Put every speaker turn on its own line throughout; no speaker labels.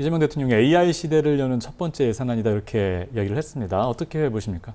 이재명 대통령이 AI 시대를 여는 첫 번째 예산안이다 이렇게 이야기를 했습니다. 어떻게 보십니까?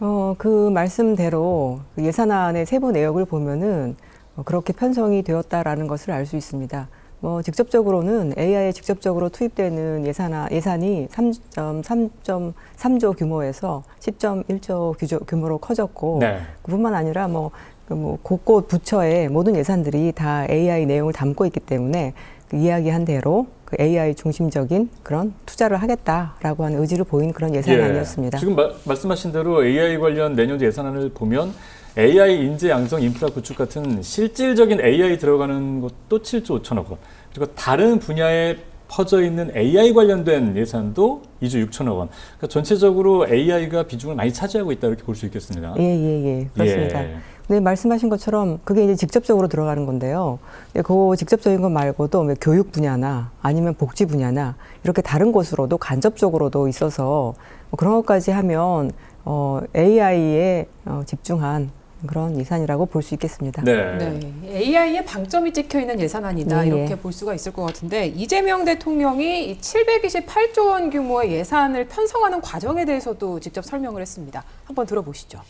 어, 그 말씀대로 그 예산안의 세부 내역을 보면은 어, 그렇게 편성이 되었다라는 것을 알 수 있습니다. 뭐 직접적으로는 AI에 직접적으로 투입되는 예산아, 예산이 3.3.3조 규모에서 10.1조 규조, 규모로 커졌고
네.
그뿐만 아니라 뭐, 그뭐 곳곳 부처의 모든 예산들이 다 AI 내용을 담고 있기 때문에 그 이야기한 대로 그 AI 중심적인 그런 투자를 하겠다라고 하는 의지를 보인 그런 예산안이었습니다.
예. 지금 마- 말씀하신 대로 AI 관련 내년도 예산안을 보면 AI 인재 양성 인프라 구축 같은 실질적인 AI 들어가는 것도 7조 5천억 원. 그리고 다른 분야에 퍼져 있는 AI 관련된 예산도 2조 6천억 원. 그러니까 전체적으로 AI가 비중을 많이 차지하고 있다 이렇게 볼 수 있겠습니다.
예, 예, 예. 그렇습니다.
예.
네, 말씀하신 것처럼 그게 이제 직접적으로 들어가는 건데요. 근데 그 직접적인 것 말고도 뭐 교육 분야나 아니면 복지 분야나 이렇게 다른 곳으로도 간접적으로도 있어서 뭐 그런 것까지 하면 어, AI에 어, 집중한 그런 예산이라고 볼 수 있겠습니다.
네.
네, AI에 방점이 찍혀 있는 예산안이다
예, 예.
이렇게 볼 수가 있을 것 같은데 이재명 대통령이 이 728조 원 규모의 예산을 편성하는 과정에 대해서도 직접 설명을 했습니다. 한번 들어보시죠.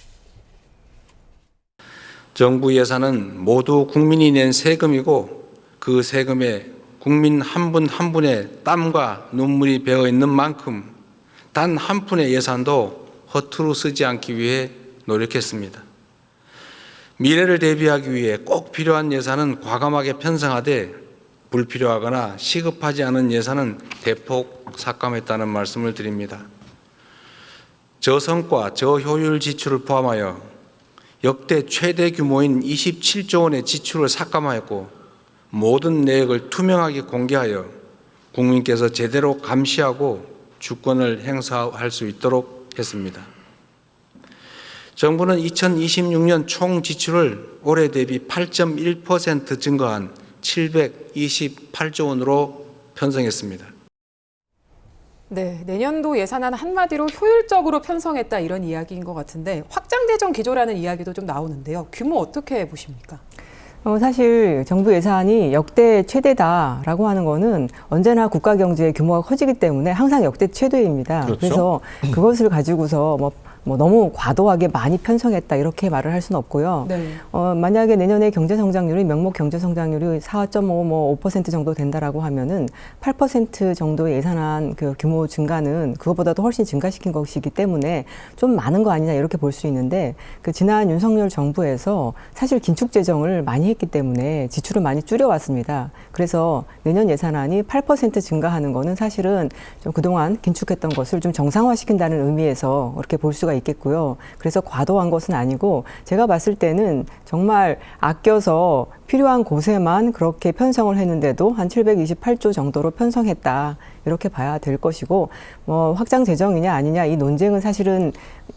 정부 예산은 모두 국민이 낸 세금이고 그 세금에 국민 한 분한 분의 땀과 눈물이 배어 있는 만큼 단 한 푼의 예산도 허투루 쓰지 않기 위해 노력했습니다. 미래를 대비하기 위해 꼭 필요한 예산은 과감하게 편성하되 불필요하거나 시급하지 않은 예산은 대폭 삭감했다는 말씀을 드립니다. 저성과 저효율 지출을 포함하여 역대 최대 규모인 27조 원의 지출을 삭감하였고 모든 내역을 투명하게 공개하여 국민께서 제대로 감시하고 주권을 행사할 수 있도록 했습니다. 정부는 2026년 총 지출을 올해 대비 8.1% 증가한 728조 원으로 편성했습니다.
네, 내년도 예산안 한마디로 효율적으로 편성했다 이런 이야기인 것 같은데 확장대전 기조라는 이야기도 좀 나오는데요. 규모 어떻게 보십니까?
어, 사실 정부 예산이 역대 최대다라고 하는 거는 언제나 국가 경제의 규모가 커지기 때문에 항상 역대 최대입니다.
그렇죠.
래서 그것을 가지고서 뭐, 뭐 너무 과도하게 많이 편성했다 이렇게 말을 할 수는 없고요.
네.
어, 만약에 내년에 경제 성장률이 명목 경제 성장률이 4.5, 뭐5% 정도 된다라고 하면은 8% 정도의 예산안 그 규모 증가는 그것보다도 훨씬 증가시킨 것이기 때문에 좀 많은 거 아니냐 이렇게 볼 수 있는데 그 지난 윤석열 정부에서 사실 긴축 재정을 많이 했기 때문에 지출을 많이 줄여왔습니다. 그래서 내년 예산안이 8% 증가하는 거는 사실은 좀 그동안 긴축했던 것을 좀 정상화시킨다는 의미에서 그렇게 볼 수가 있겠고요. 그래서 과도한 것은 아니고 제가 봤을 때는 정말 아껴서 필요한 곳에만 그렇게 편성을 했는데도 한 728조 정도로 편성했다. 이렇게 봐야 될 것이고 뭐 확장 재정이냐 아니냐 이 논쟁은 사실은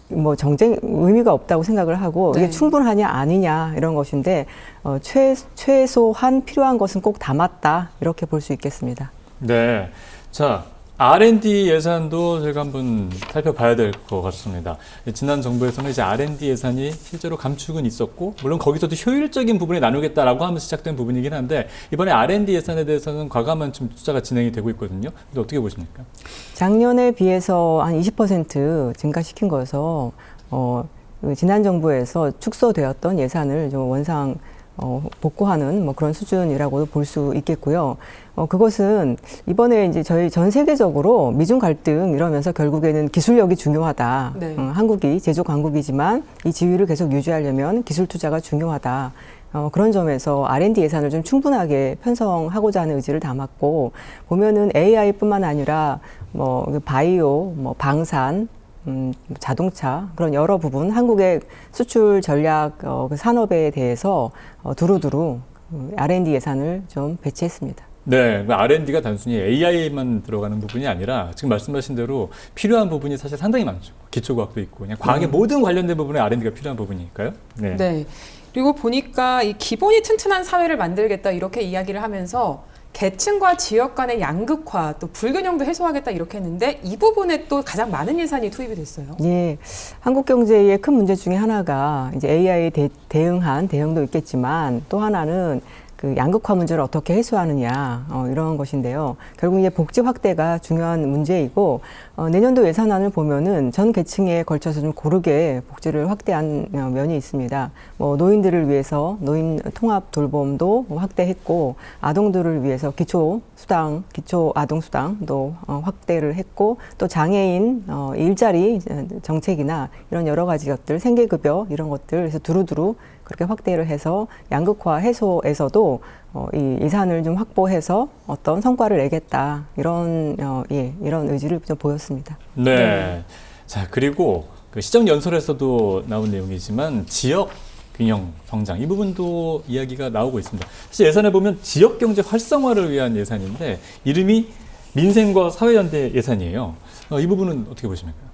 뭐 정쟁 의미가 없다고 생각을 하고
네.
이게 충분하냐 아니냐 이런 것인데 어, 최, 최소한 필요한 것은 꼭 담았다 이렇게 볼 수 있겠습니다.
네. 자, R&D 예산도 저희가 한번 살펴봐야 될 것 같습니다. 지난 정부에서는 이제 R&D 예산이 실제로 감축은 있었고, 물론 거기서도 효율적인 부분에 나누겠다라고 하면서 시작된 부분이긴 한데, 이번에 R&D 예산에 대해서는 과감한 좀 투자가 진행이 되고 있거든요. 근데 어떻게 보십니까?
작년에 비해서 한 20% 증가시킨 거여서 어, 그 지난 정부에서 축소되었던 예산을 좀 원상 어, 복구하는 뭐 그런 수준이라고도 볼 수 있겠고요. 어, 그것은 이번에 이제 저희 전 세계적으로 미중 갈등 이러면서 결국에는 기술력이 중요하다.
네.
어, 한국이 제조 강국이지만 이 지위를 계속 유지하려면 기술 투자가 중요하다. 어, 그런 점에서 R&D 예산을 좀 충분하게 편성하고자 하는 의지를 담았고 보면은 AI뿐만 아니라 뭐그 바이오, 뭐 방산, 음, 자동차 그런 여러 부분 한국의 수출 전략 어, 그 산업에 대해서 어, 두루두루 음, R&D 예산을 좀 배치했습니다.
네, 그 R&D가 단순히 AI만 들어가는 부분이 아니라 지금 말씀하신 대로 필요한 부분이 사실 상당히 많죠. 기초과학도 있고 그냥 과학의 모든 관련된 부분에 R&D가 필요한 부분이니까요. 네.
네. 그리고 보니까 이 기본이 튼튼한 사회를 만들겠다 이렇게 이야기를 하면서 계층과 지역 간의 양극화 또 불균형도 해소하겠다 이렇게 했는데 이 부분에 또 가장 많은 예산이 투입이 됐어요.
예, 한국 경제의 큰 문제 중에 하나가 이제 AI에 대, 대응한 대응도 있겠지만 또 하나는 그그 양극화 문제를 어떻게 해소하느냐 어, 이런 것인데요. 결국 이제 복지 확대가 중요한 문제이고 어, 내년도 예산안을 보면은 전 계층에 걸쳐서 좀 고르게 복지를 확대한 어, 면이 있습니다. 뭐 노인들을 위해서 노인 통합 돌봄도 확대했고 아동들을 위해서 기초 수당, 기초 아동 수당도 어, 확대를 했고 또 장애인 어, 일자리 정책이나 이런 여러 가지 것들 생계급여 이런 것들 그래서 두루두루 그렇게 확대를 해서 양극화 해소에서도 어, 이 예산을 좀 확보해서 어떤 성과를 내겠다 이런 어, 예, 이런 의지를 좀 보였습니다.
네.
네.
자, 그리고 그 시정 연설에서도 나온 내용이지만 지역 균형 성장 이 부분도 이야기가 나오고 있습니다. 사실 예산을 보면 지역 경제 활성화를 위한 예산인데 이름이 민생과 사회연대 예산이에요. 어, 이 부분은 어떻게 보십니까?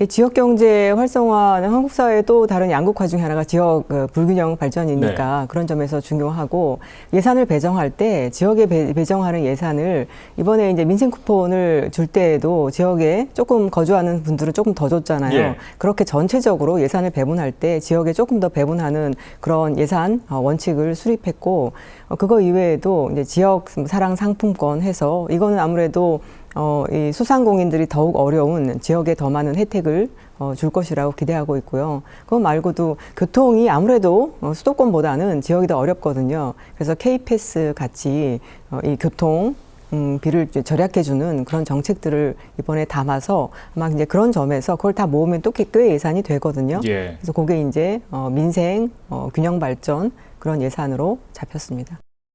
이 지역 경제 활성화는 한국 사회의 또 다른 양극화 중에 하나가 지역 그 불균형 발전이니까 그런 점에서 중요하고 예산을 배정할 때 지역에 배, 배정하는 예산을 이번에 이제 민생 쿠폰을 줄 때에도 지역에 조금 거주하는 분들은 조금 더 줬잖아요.
예.
그렇게 전체적으로 예산을 배분할 때 지역에 조금 더 배분하는 그런 예산 어, 원칙을 수립했고 어, 그거 이외에도 이제 지역 사랑 상품권 해서 이거는 아무래도 어, 이 소상공인들이 더욱 어려운 지역에 더 많은 혜택을 어, 줄 것이라고 기대하고 있고요. 그거 말고도 교통이 아무래도 어, 수도권보다는 지역이 더 어렵거든요. 그래서 K패스 같이 어, 이 교통 음, 비를 절약해주는 그런 정책들을 이번에 담아서 아마 이제 그런 점에서 그걸 다 모으면 또 꽤 예산이 되거든요.
예.
그래서 그게 이제 어, 민생 어, 균형 발전 그런 예산으로 잡혔습니다.